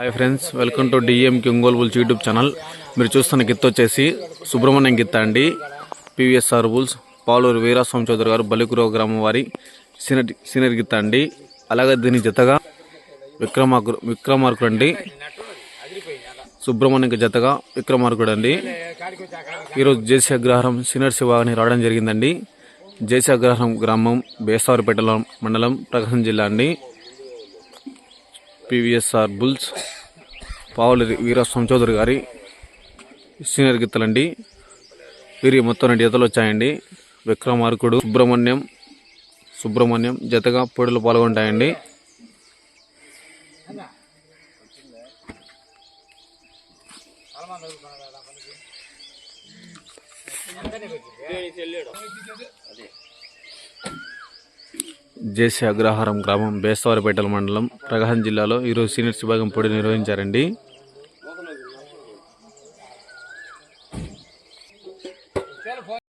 Hi friends welcome to డిఎంకి Ongole bulls YouTube channel మీరు చూస్తున్న గిత్త వచ్చేసి సుబ్రహ్మణ్యం గిత్త అండి. పివిఎస్ఆర్ బుల్స్ పాలూరు వీరాస్వామి చౌదరి గారు బలికురవ గ్రామం వారి సీనియర్ సీనియర్ గిత్త అండి. అలాగే దీని జతగా విక్రమార్కు విక్రమార్కుడు అండి. సుబ్రహ్మణ్యంకి జతగా విక్రమార్కుడు అండి. ఈరోజు జేసీ అగ్రహారం సీనియర్ శివాని రావడం జరిగిందండి. జేసీ అగ్రహారం గ్రామం బేసావరిపేట మండలం ప్రకాశం జిల్లా అండి. పివిఎస్ఆర్ బుల్స్ పావులరి వీరస్వామి చౌదరి గారి సీనియర్ గిత్తలండి వీరి మొత్తం రెండు జతలు వచ్చాయండి. విక్రమార్కుడు సుబ్రహ్మణ్యం సుబ్రహ్మణ్యం జతగా పోటీలు పాల్గొంటాయండి. జేసీ అగ్రహారం గ్రామం బేస్తవారిపేటల మండలం ప్రకాశం జిల్లాలో ఈరోజు సీనియర్స్ విభాగం పోటీ నిర్వహించారండి.